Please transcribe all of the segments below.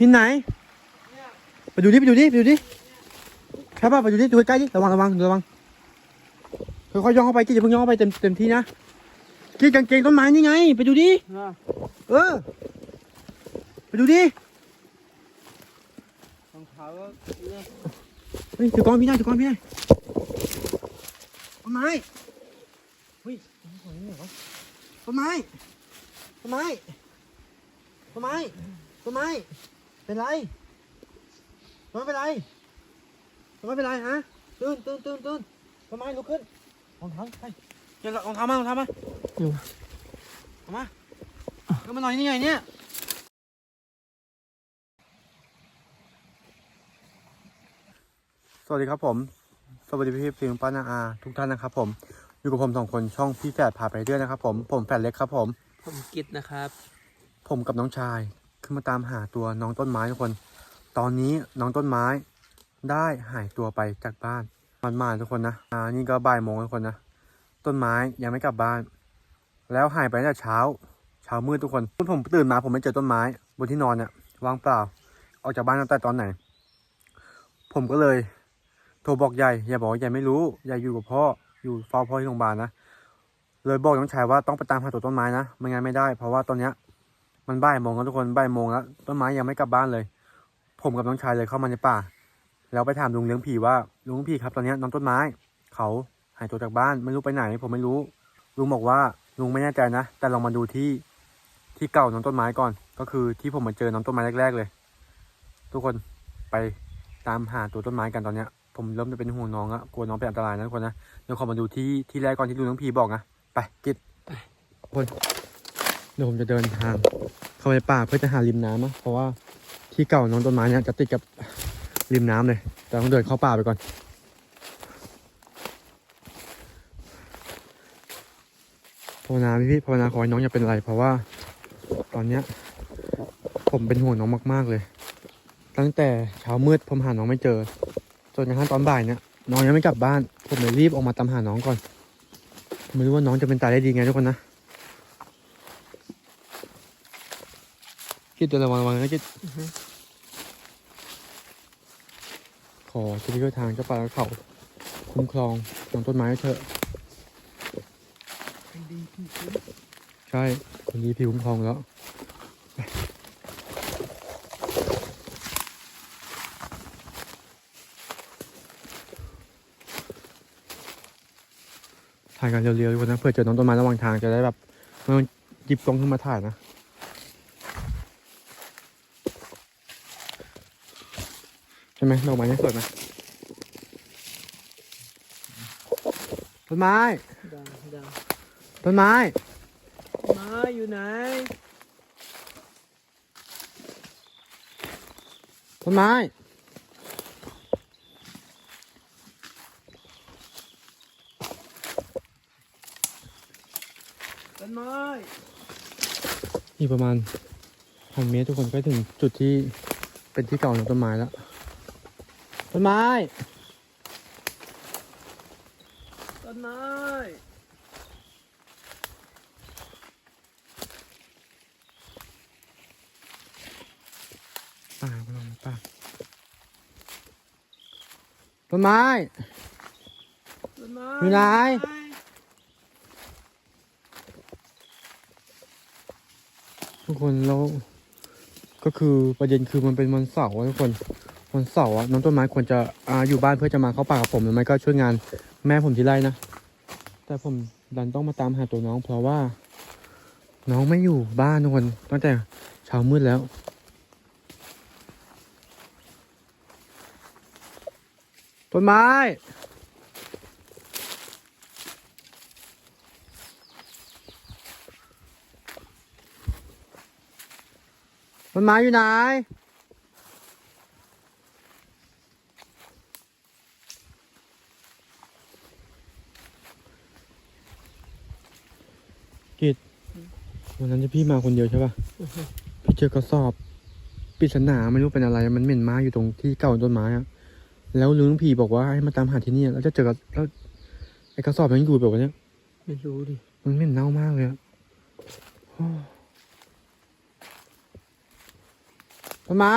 หินไหน ไปดูดิ ไปดูดิ ไปดูดิใช่ป่ะไปดูดิ ดูใกล้ๆดิ ระวังระวังระวังค่อยๆย่องเข้าไปกิ๊ดอย่าเพิ่งย่องเข้าไปเต็มเต็มที่นะกิ๊ดกางเกงต้นไม้นี่ไง ไปดูดินะเออ ไปดูดิรองเท้าก็เนี่ยเฮ้ยถือกล้องพี่ได้ถือกล้องพี่ได้ต้นไม้เฮ้ยต้นไม้ต้นไม้ต้นไม้ต้นไม้ต้นไม้ เป็นไรต้นไม้เป็นไรต้นไม้เป็นไรฮะตื่นตื่นตื่นตื่นต้นไม้ลุกขึ้นรองเท้าไปเดี๋ยวรองเท้ามารองเท้ามาเอามาเอามาหน่อยนี่ไงเนี่ยสวัสดีครับผม สวัสดีพี่พี่ป้านาอาทุกท่านนะครับผม อยู่กับผมสองคนช่องพี่แฝดพาไปเรื่อยนะครับผม ผมแฝดเล็กครับผม ผมกิดนะครับ ผมกับน้องชาย ขึ้นมาตามหาตัวน้องต้นไม้ทุกคน ตอนนี้น้องต้นไม้ได้หายตัวไปจากบ้านมันมาทุกคนนะอ่านี่ก็บ่ายโมงทุกคนนะต้นไม้ยังไม่กลับบ้าน แล้วหายไปตั้งแต่เช้า เช้ามืดทุกคนผมตื่นมาผมไม่เจอต้นไม้บนที่นอนเนี่ยว่างเปล่า ออกจากบ้านตั้งแต่ตอนไหน ผมก็เลย โทรบอกยายยายบอกว่ายายไม่รู้ยายอยู่กับพ่ออยู่เฝ้าพ่อที่โรงพยาบาลนะเลยบอกน้องชายว่าต้องไปตามหาตัวต้นไม้นะไม่งั้นไม่ได้ เพราะว่าตอนเนี้ย มันบ่ายโมงแล้วทุกคนบ่ายโมงแล้วต้นไม้ยังไม่กลับบ้านเลย ผมกับน้องชายเลยเข้ามาในป่า แล้วไปถามลุงเลี้ยงผีว่าลุงผีครับตอนนี้น้องต้นไม้ เขาหายตัวจากบ้านไม่รู้ไปไหน ผมไม่รู้ลุงบอกว่าลุงไม่แน่ใจนะ แต่ลองมาดูที่ที่เก่าน้องต้นไม้ก่อน ก็คือที่ผมมาเจอน้องต้นไม้แรก ๆ เลย ทุกคนไปตามหาตัวต้นไม้กันตอนเนี้ย ผมเริ่มจะเป็นห่วงน้องอะกลัวน้องเป็นอันตรายนะทุกคนนะเดี๋ยวขอมาดูที่ที่แรกก่อนที่ลุงเลี้ยงผีบอกนะไปกิดไปคน เดี๋ยวผมจะเดินทางเข้าไปในป่าเพื่อจะหาริมน้ำนะเพราะว่าที่เก่าน้องต้นไม้เนี่ยจะติดกับริมน้ำเลย แต่ต้องเดินเข้าป่าไปก่อนภาวนาพี่พี่ภาวนาขอให้น้องอย่าเป็นไร เพราะว่าตอนเนี้ยผมเป็นห่วงน้องมาก ๆเลย ตั้งแต่เช้ามืดผมหาน้องไม่เจอจนกระทั่งตอนบ่ายเนี่ยน้องยังไม่กลับบ้าน ผมเลยรีบออกมาตามหาน้องก่อน ไม่รู้ว่าน้องจะเป็นตายได้ดีไงทุกคนนะ คิดเดี๋ยวระวังระวังนะคิดขอช่วยทางเจ้าป่าและเขา คุ้มครองน้องต้นไม้ให้เถอะเป็นดีที่สุดใช่คนนี้พี่คุ้มครองแล้วไปถ่ายกันเร็วๆทุกคนนะเพื่อเจอน้องต้นไม้ระหว่างทางจะได้แบบไม่ต้องหยิบกล้องขึ้นมาถ่ายนะ ใช่ ไหมดอกไม้นี่สวยไหมต้นไม้ดังดังต้นไม้มาอยู่ไหน ต้นไม้ ต้นไม้ อีกประมาณพันเมตรทุกคนก็ถึงจุดที่เป็นที่เก่าของต้นไม้แล้ว ต้นไม้ ต้นไม้ ป่าพลังป่าต้นไม้ ต้นไม้อยู่ไหน ทุกคนแล้วก็คือประเด็นคือมันเป็นวันเสาร์อะทุกคน วันเสาร์อะน้องต้นไม้ควรจะอ่าอยู่บ้านเพื่อจะมาเข้าป่ากับผมหรือไม่ก็ช่วยงานแม่ผมที่ไร่นะ แต่ผมดันต้องมาตามหาตัวน้อง เพราะว่า น้องไม่อยู่บ้านทุกคนตั้งแต่เช้ามืดแล้วต้นไม้ต้นไม้อยู่ไหน กิด วันนั้นที่พี่มาคนเดียวใช่ป่ะพี่เจอกระสอบปริศนาไม่รู้เป็นอะไร มันเหม็นมากอยู่ตรงที่เก่าต้นไม้อะแล้วลุงผีบอกว่าให้มาตามหาที่นี่แล้วจะเจอกับแล้วไอ้กระสอบมันอยู่แบบว่าเนี้ยไม่รู้ดิมันเหม็นเน่ามากเลยอะโอ้ต้นไม้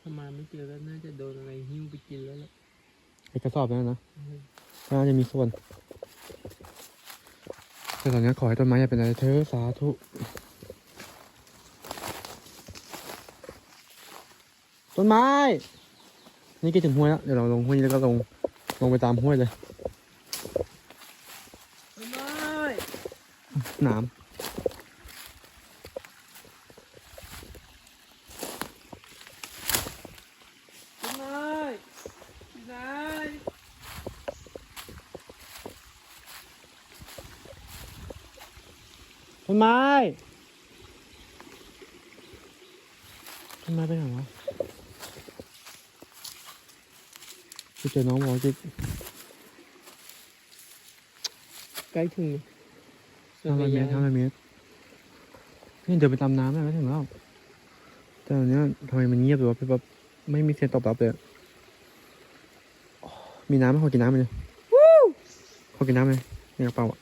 ถ้ามาไม่เจอก็น่าจะโดนอะไรหิ้วไปกินแล้วล่ะไอ้กระสอบนั่นนะน่าจะมีส่วน แต่ตอนนี้ขอให้ต้นไม้อย่าเป็นอะไรเธอะสาธุต้นไม้ นี่ใกล้ถึงห้วยแล้ว เดี๋ยวเราลงห้วยนี้แล้วก็ลง ลงไปตามห้วยเลย ต้นไม้หนาม ต้นไม้อยู่ไหน ต้ นไม้ต้นไม้ไปไหนวะไปเจอน้องบอกว่าจะใกล้ถึงทำอะไรเมตรทำอะไรเมตรนี่เดินไปตามน้ำได้ไม่ถึงแล้วแต่ตอนเนี้ยทำไมมันเงียบหรือว่าแบบไม่มีเสียงตอบรับเลยอะอ๋อมีน้ำไหมขอกินน้ำเลยขอกินน้ำเลยในกระเป๋าอะ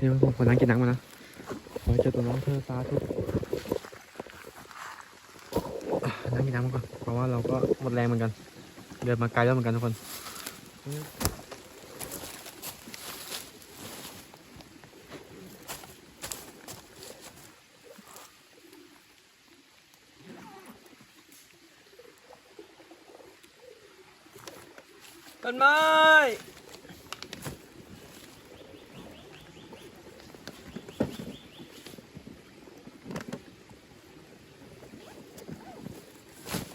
นี่ผมขอนั่งกินน้ำมานะ ขอให้เจอตัวน้องเธอสาธุน้ำกินน้ำมาก่อนเพราะว่าเราก็หมดแรงเหมือนกัน เดินมาไกลแล้วเหมือนกันทุกคนไม้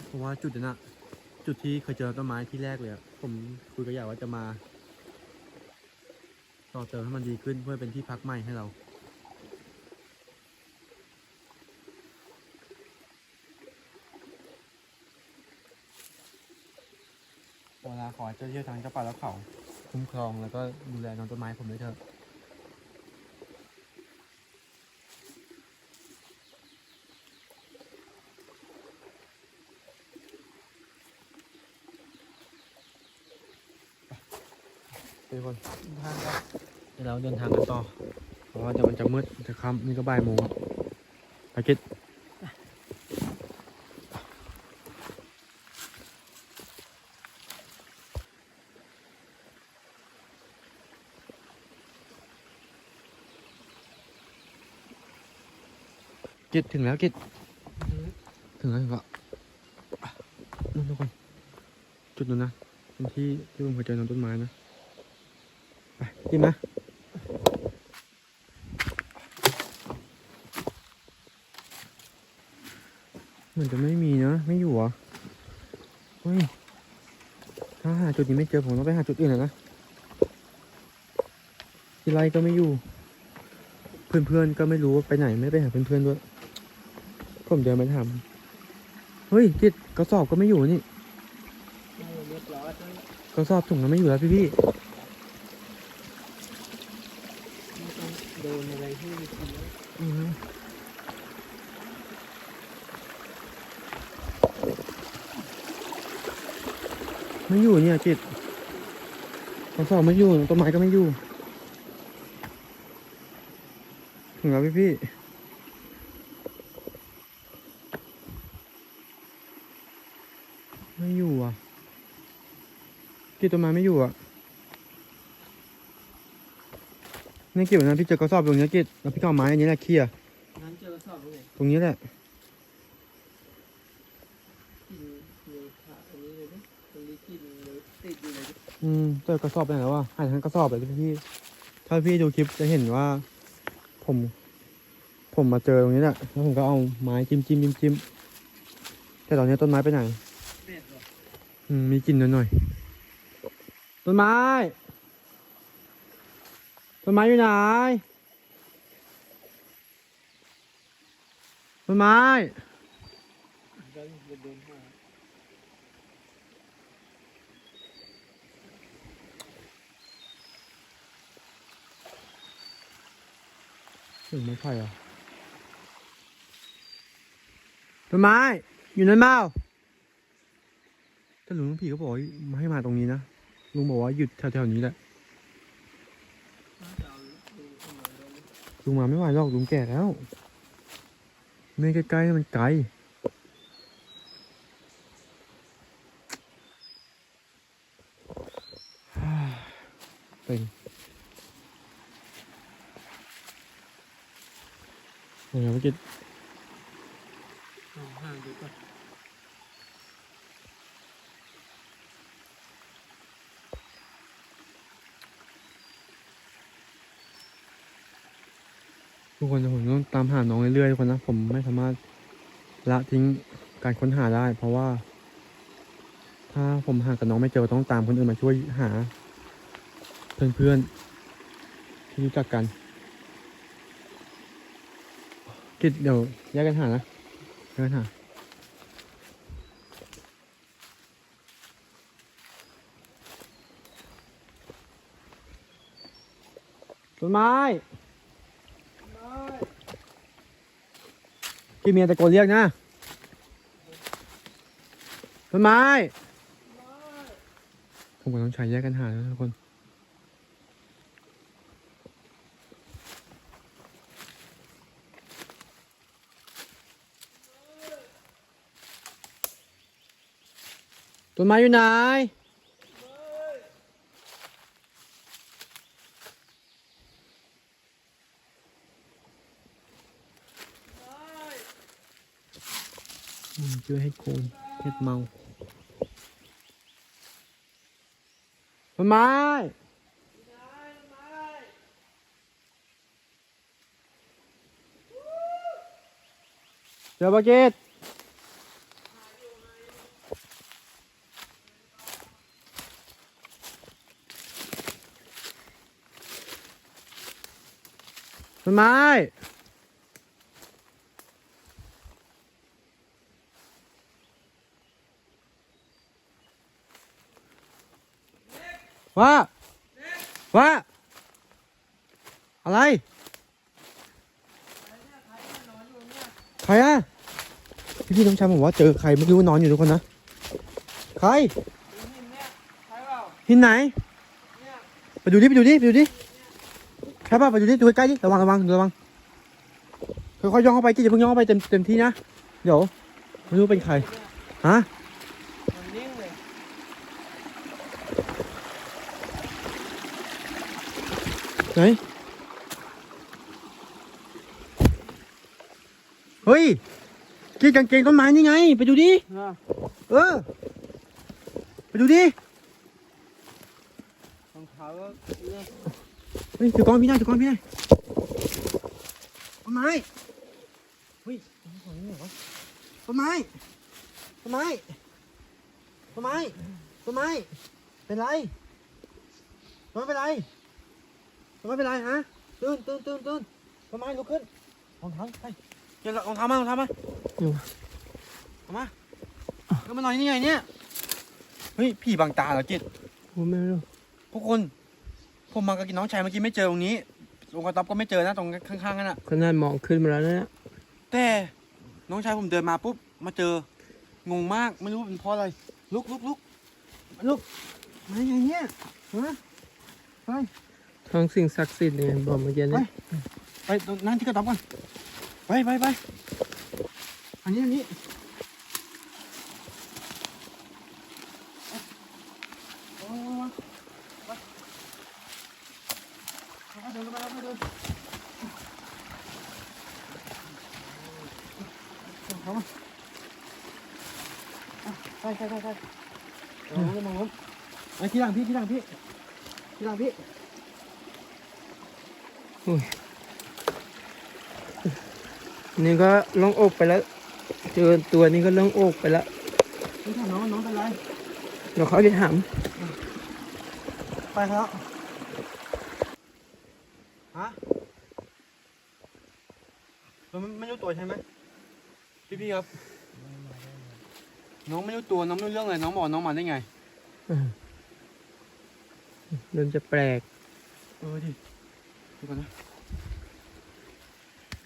เพราะว่า จุดนั้นอะจุดที่เคยเจอต้นไม้ที่แรกเลยอะผมคุยกับอยากว่าจะมา ต่อเติมให้มันดีขึ้นเพื่อเป็นที่พักใหม่ให้เราเวลาขอเจ้าที่เจ้าทางเจ้าป่าแล้วเขาคุ้มครองแล้วก็ดูแลน้องต้นไม้ผมด้วยเถอะ กคนเดี๋ยวเราเดินทางกันต่อ เพราะว่าเดี๋ยวมันจะมืดจะค่ำนี่ก็บ่ายโมงไปคิดกิดถึงแล้วกิดถึงแล้วถึงแล้วอะนู่นทุกคน จุดนู้นนะเป็นที่ที่ผมเคยเจอน้องต้นไม้นะ กินนะเหมือนจะไม่มีนะไม่อยู่เหรอะเฮ้ยถ้าหาจุดนี้ไม่เจอผมต้องไปหาจุดอื่นแล้วนะทีไรก็ไม่อยู่ เพื่อนๆก็ไม่รู้ว่าไปไหนไม่ไปหาเพื่อนๆด้วยผมเดินไปถามเฮ้ยกิดกระสอบก็ไม่อยู่นี่กระสอบถุงนั้นไม่อยู่แล้วพี่พี่ ไม่ต้องโดนอะไรหิ้วไปกินแล้ว ๆอือฮึไม่อยู่ เนี่ยกิดกระสอบไม่อยู่ต้นไม้ก็ไม่อยู่ถึงแล้วพี่พี่ไม่อยู่อะกิดต้นไม้ไม่อยู่อะนี่กิดนะพี่เจอกระสอบตรงเนี้ยกิดแล้วพี่ก็เอาไม้อันนี้แหละเขี่ยงั้นเจอกระสอบตรงไหนตรงนี้แหละ กินเลยขาอันนี้เลยดิตรงนี้กินเลยติดอยู่เลยดิ อืมเจอกระสอบไปไหนแล้ววะหายทั้งกระสอบเลยพี่ ถ้าพี่ดูคลิปจะเห็นว่า ผม ผมมาเจอตรงนี้แหละแล้วผมก็เอาไม้จิ้มจิ้มจิ้มจิ้มแต่ตอนนี้ต้นไม้ไปไหนอืมมีกลิ่นหน่อยต้นไม้ ต้นไม้อยู่ไหน ต้นไม้ เดินเดินหา ถึงไม้ไผ่เหรอต้นไม้ อยู่นั่นเปล่าแต่ลุงน้องผีก็บอกว่ามาให้มาตรงนี้นะ ลุงบอกว่าหยุดแถวๆนี้แหละล้วลุงมาไม่ไหวหรอกลุงแก่แล้ว ไม่ใกล้ๆมันไกลเป็น โอ้ยเมื่อกี้เอาห่างดูก่อนทุกคนผมต้องตามหาน้องเรื่อยๆทุกคนนะ ผมไม่สามารถละทิ้งการค้นหาได้ เพราะว่า ถ้าผมหากับน้องไม่เจอต้องตามคนอื่นมาช่วยหา เพื่อนๆที่รู้จักกัน กิดเดี๋ยวแยกกันหานะแยกกันหาต้นไม้พี่เมียตะโกนเรียกนะต้นไม้ผมกับน้องชายแยกกันหาแล้วทุกคน ต้นไม้อยู่ไหนอืมเจอเห็ดโคนเห็ดเมาต้นไม้เจอปะเกต ต้นไม้ว่าว่าอะไรใครอะพี่พี่ต้องชายผมว่าเจอใครไม่รู้นอนอยู่ทุกคนนะใครดูหินเนี่ยใช่เปล่าหินไหนเนี่ยไปดูดิไปดูดิไปดูดิ ใช่ป่ะไปดูดิดูใกล้ๆดิระวังระวังระวังค่อยๆย่องเข้าไปกี่อย่าเพิ่งย่องเข้าไปเต็มเต็มที่นะเดี๋ยวไม่รู้เป็นใครฮะมันนิ่งเลยไหนเฮ้ยกีกางเกงต้นไม้นี่ไง ไปดูดิอะเออ ไปดูดิรองเท้าก็เนี่ยเฮ้ยถือกล้องพี่หน่อยถือกล้องพี่หน่อยต้นไม้เฮ้ยต้นไม้เหรอต้นไม้ต้นไม้ต้นไม้ต้นไม้เป็นไรต้นไม้เป็นไรต้นไม้เป็นไรฮะตื่นตื่นตื่นตื่นต้นไม้ลุกขึ้นรองเท้าไปเดี๋ยวรองเท้ามารองเท้ามาอยู่เอามาก็มาหน่อยนี่ไงเนี่ยเฮ้ยผีบังตาเหรอจิตผมไม่รู้พวกคน ผมมากับน้องชายเมื่อกี้ไม่เจอตรงนี้ตรงกระต๊อบก็ไม่เจอนะตรงข้างๆนั่นน่ะ ขนาดมองขึ้นมาแล้วนะเนี่ยแต่น้องชายผมเดินมาปุ๊บมาเจองงมากไม่รู้เป็นเพราะอะไรลุกลุกลุกลุกมาอย่างเงี้ยฮะไปท้องสิ่งศักดิ์สิทธิ์เนี่ยบอกเมื่อกี้เนี่ยไปตรงนั่งที่กระต๊อบก่อนไปไปไปอันนี้อันนี้เอาเอาเอาเอาไปเดินไปเดิน เข้ามาไปไปไปไปมองล้มมองล้มไอ้ที่หลังพี่ที่หลังพี่ที่หลังพี่นี่ก็ล่องอกไปแล้วเจอตัวนี้ก็ล่องอกไปแล้วนี่ถามน้องว่าน้องเป็นไรเดี๋ยวเขาจะถามไปแล้วฮะเราไม่ไม่รู้ตัวใช่ไหม พี่พี่ครับ น้องไม่รู้ตัวน้องไม่รู้เรื่องเลยน้องบอกน้องมาได้ไง เริ่มจะแปลก เออดิดูก่อนนะ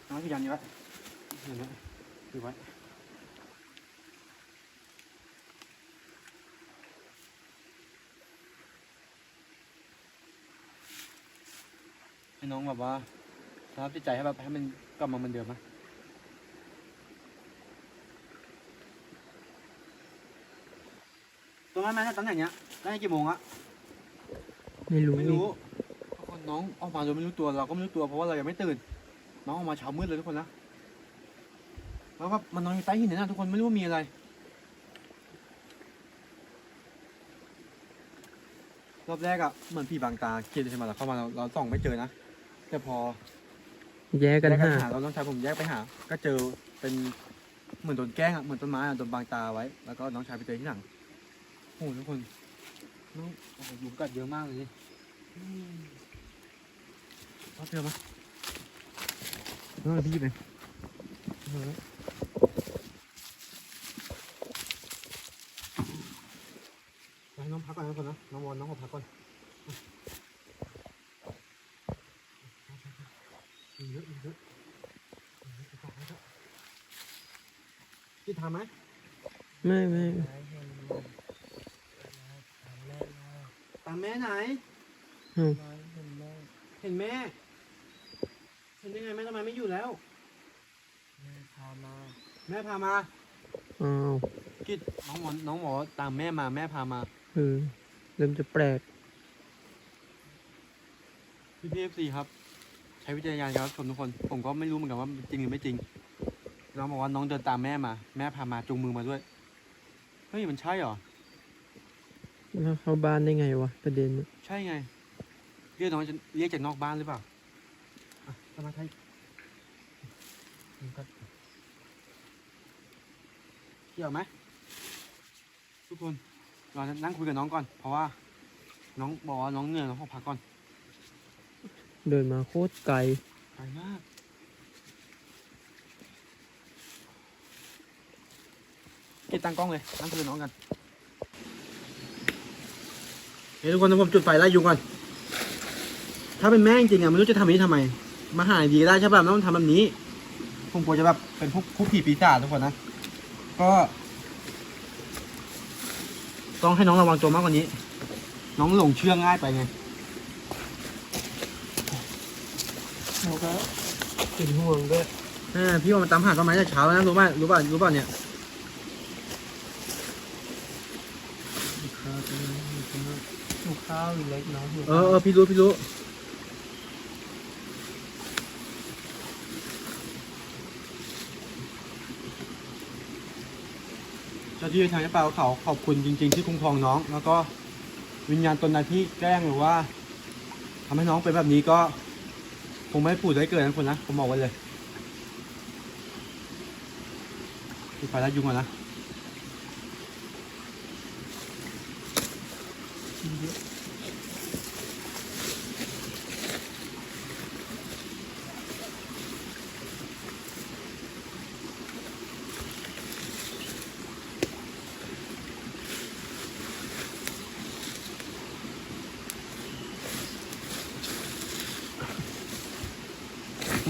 น้องพี่ยันอยู่ไว้ยันไว้ดูไว้ให้น้องแบบว่าสภาพจิตใจให้แบบให้มันกลับมาเหมือนเดิมนะ ต้นไม้าตำแหน่งเนี้ยได้กี่โมงอะไม่รู้ไม่รู้ทุกคนน้องออกมาโดยไม่รู้ตัวเราก็ไม่รู้ตัวเพราะว่าเรายังไม่ตื่น น้องออกมาเช้ามืดเลยทุกคนนะแล้วก็มันนอนอยู่ใต้หินนั่นนะทุกคนไม่รู้ว่ามีอะไร รอบแรกอะเหมือนผีบางตาเคิดใช่ไหมเราเข้ามาเราเราส่องไม่เจอนะแต่พอแยกกันหาเราต้องใช้ผมแยกไปหา ก็เจอเป็นเหมือนโดนแกล้งอะเหมือนต้นไม้อะโดนบางตาไว้ แล้วก็น้องชายไปเจอที่หลัง โอ้โหทุกคนน้องโอ้โหยุงกัดเยอะมากเลยนี่อืมเอาเจอมน้องเอาพี่หยิบเองเอาไว้ให้น้องพักก่อนนะคนนะน้องวอนน้องขอพักก่อนเยอะเยอะที่ทำไหมไม่ไม่ ตามแม่ไหน อืมเห็นแม่ เห็นได้ไงแม่ทำไมไม่อยู่แล้วแม่พามา อ้าวกิดน้องหมอน้องหมอตามแม่มาแม่พามา เออเริ่มจะแปลก พี่พีเอฟซีครับ ใช้วิจารณญาณครับชมทุกคน ผมก็ไม่รู้เหมือนกันว่าจริงหรือไม่จริง น้องบอกว่าน้องเดินตามแม่มา แม่พามาจูงมือมาด้วย เฮ้ย มันใช่เหรอ แล้วเข้าบ้านได้ไงวะประเด็นน่ะใช่ไง เรียกน้องจะเรียกจากนอกบ้านหรือเปล่าอะทำไมาใช่เกี่ยวไหมทุกคนเราจะนั่งคุยกับน้องก่อน เพราะว่า น้องบอกว่าน้องเหนื่อยน้องขอพักก่อนเดินมาโคตรไกลไกลมาก เก็บตั้งกล้องเลยนั่งคุยกับน้องกัน เฮ้ยทุกคนเดี๋ยวผมจุดไฟไล่ยุงก่อน ถ้าเป็นแม่จริงๆอะไม่รู้จะทำแบบนี้ทำไม มาหาดีก็ได้ใช่ป่ะไม่ต้องทำแบบนี้ผมกลัวจะแบบเป็นพวกผู้ผีปีศาจทุกคนนะ ก็ ต้องให้น้องระวังตัวมากกว่านี้ น้องหลงเชื่อง่ายไปไงเราก็เป็นห่วงด้วยแม่พี่ว่ามันตามหาต้นไม้แต่เช้าแล้วนะรู้ไหมรู้ป่ะรู้ป่ะเนี่ย ข้าวหิว ข้าวอยู่เล็กน้อยหิวเออเออพี่รู้พี่รู้เจ้าที่ทางเจ้าป่าเขาขอบคุณจริง ๆ ที่คุ้มครองน้อง แล้วก็วิญญาณตนใดที่แกล้งหรือว่าทำให้น้องเป็นแบบนี้ก็คงไม่ผูดได้เกิดนะคนนะผมบอกไว้เลยปิดไฟแล้วยุงก่อนนะ ต้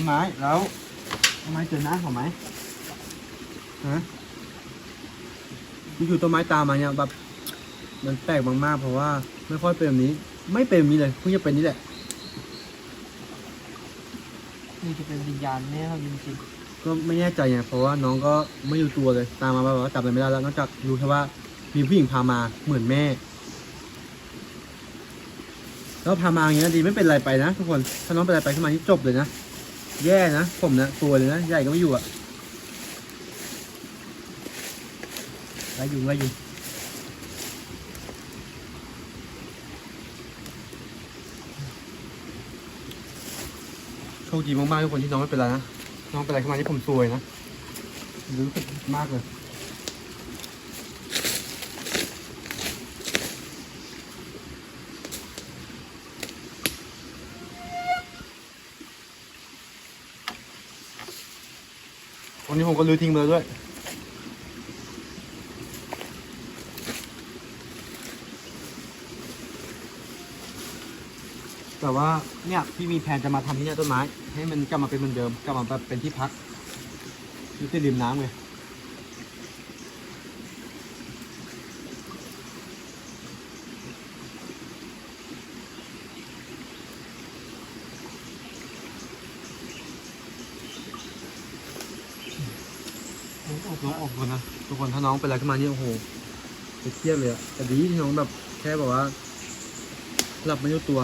นไม้แล้วต้นไม้เจอหน้าเขาไห มฮะอยู่ๆต้นไม้ตามมาเนี่ยแบบมันแปลกมากๆ เพราะว่าไม่ค่อยเป็นแบบนี้ ไม่เป็นแบบนี้เลยเพิ่งจะเป็นนี่แหละ นี่จะเป็นวิญญาณแม่เขาจริงก็ไม่แน่ใจไงเพราะว่าน้องก็ไม่อยู่ตัวเลยตามมาแบบว่าจับอะไรไม่ได้แล้วนอกจากรู้แค่ว่ามีผู้หญิงพามาเหมือนแม่ แล้วพามาอย่างนี้ยดีไม่เป็นไรไปนะทุกคนถ้าน้องเป็นอะไรไปขึ้นมานี่จบเลยนะแย่นะผมนะตัวเลยนะใหญ่ก็ไม่อยู่อะไล่ยุงไล่ยุง คดีมากๆทุกคนที่น้องไม่เป็นไรนะ น้องเป็นไรขึ้นมาที่ผมซวยนะรู้สึกมากเลยวันนี้ผมก็ลื้อทิ้งไปเลยด้วย แต่ว่าเนี่ยพี่มีแผนจะมาทำที่เนี่ยต้นไม้ ให้มันกลับมาเป็นเหมือนเดิมกลับมาเป็นที่พักอยู่ที่ริมน้ำไงน้อออกน้องออกก่อนนะทุกคนถ้าน้องเป็นอะไรขึ้นมานี่โอ้โหเครียดเลยอะแต่ดีที่น้องแบบแค่แบบว่าหลับไม่รู้ตัว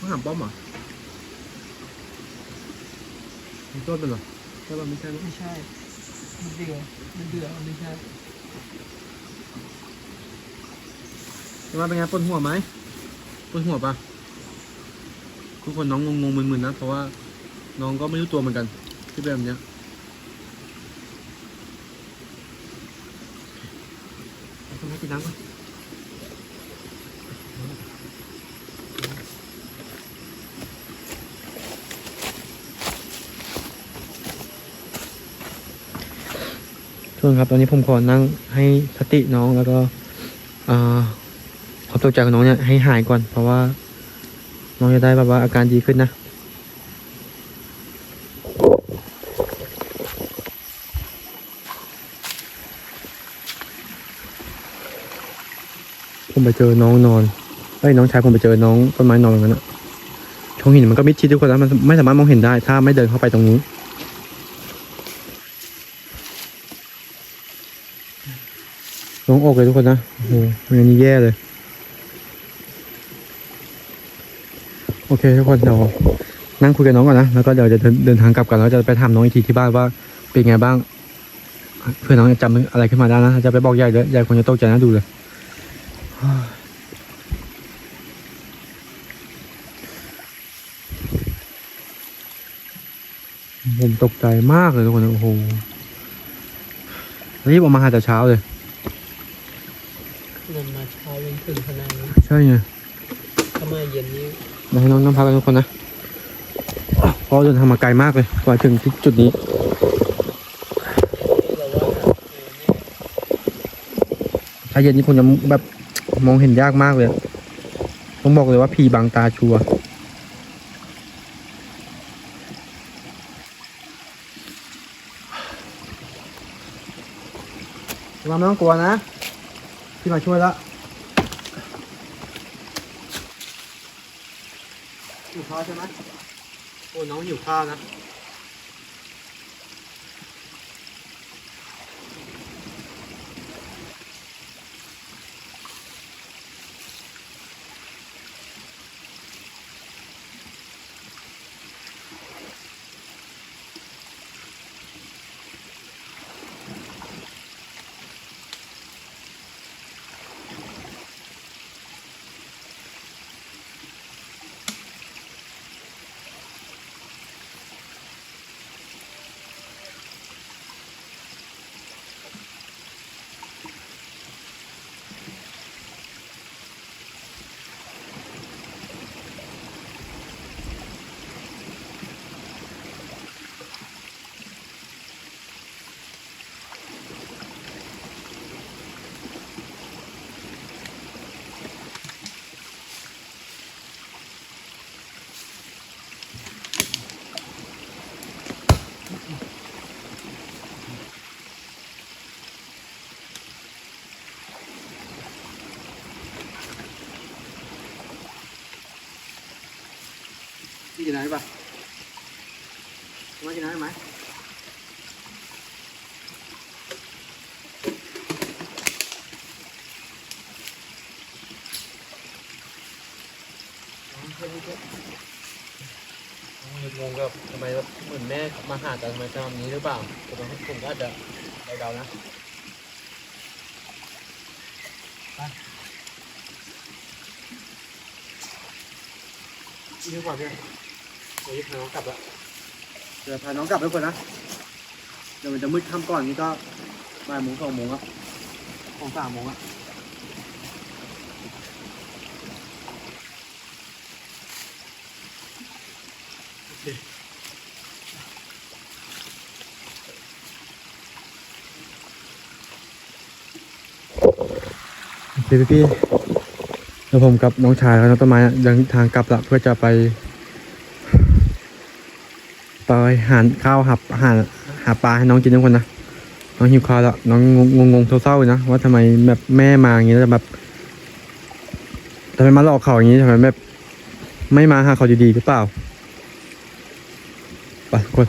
มะขาม ป้อมเหรอมีต้นเป็นเหรอใช่ป่ะไม่ใช่มั้งไม่ใช่ มันเดือดมันเดือดไม่ใช่ว่าเป็นไงปวดหัวไหมปวดหัวปะทุกคนน้องงงๆมึนๆนะเพราะว่าน้องก็ไม่รู้ตัวเหมือนกันที่เป็นแบบเนี้ยเอาคนมากินน้ำก่อนทุกค นครับ ตอนนี้ผมขอนั่งให้สติน้องแล้วก็อ่าความตกใจของน้องเนี่ยให้หายก่อน เพราะว่า น้องจะได้แบบว่าอาการดีขึ้นนะผมไปเจอน้องนอนไอ้น้องชายผมไปเจอน้องต้นไม้นอนอย่างนั้นอะช่องหินมันก็มิดชิดทุกคนแล้วมันไม่สามารถมองเห็นได้ ถ้าไม่เดินเข้าไปตรงนี้ น้องออกเลยทุกคนนะโอ้โหอย่างนี้แย่เลย โอเคทุกคนเดี๋ยวนั่งคุยกับน้องก่อนนะ แล้วก็เดี๋ยวจะเดินทางกลับกันแล้วจะไปถามน้องอีกทีที่บ้านว่าเป็นไงบ้าง เพื่อน้องจะจำอะไรขึ้นมาได้นะ จะไปบอกยายเลยยายคงจะตกใจนะดูเลยผมตกใจมากเลยทุกคน โอ้โห รีบออกมาหาแต่เช้าเลย เช้ายังถึงขนาดนี้ใช่ไงถ้ามาเย็นนี้มาให้น้องน้ำพักกันทุกคนนะเพราะเดินทางมาไกลมากเลยกว่าถึงที่จุดนี้เราว่าเออเนี่ยถ้าเย็นนี้ผมจะแบบมองเห็นยากมากเลยอะต้องบอกเลยว่าผีบังตาชัวร์มาไม่ต้องกลัวนะ พี่มาช่วยแล้วหิวข้าว ใช่ไหมโอ้น้องหิวข้าวนะ นน้ำได้ปะมากินน้ำได้ไหมงงกับทำไมแบบเหมือนแม่มาหาแต่ทำไมทำแบบนี้หรือเปล่าผมก็ผมก็อาจจะเดาๆนะนี่ดีกว่าพี่เดี๋ย วจะพาน้องกลับละเดี๋ยวพาน้องกลับแล้วก่อนนะ เดี๋ยวมันจะมืดค่ำก่อนนี่ก็บ่ายโมงสองโมงอะของสามโมงอะโอเคโอเคพี่พี่ๆแล้วผมกับน้องชายแล้วน้องต้นไม้อะเดินทางกลับละเพื่อจะไป ไปหาข้าวหับหาหาปลาให้น้องกินทุกคนนะน้องหิวข้าวแล้วน้องงงงงๆเศร้าๆเลยนะว่าทำไมแบบแม่มาอย่างนี้แล้วแบบทำไมมาหลอกเขาอย่างนี้ทำไมแบบไม่มาหาเขาดีๆหรือเปล่าไปกคน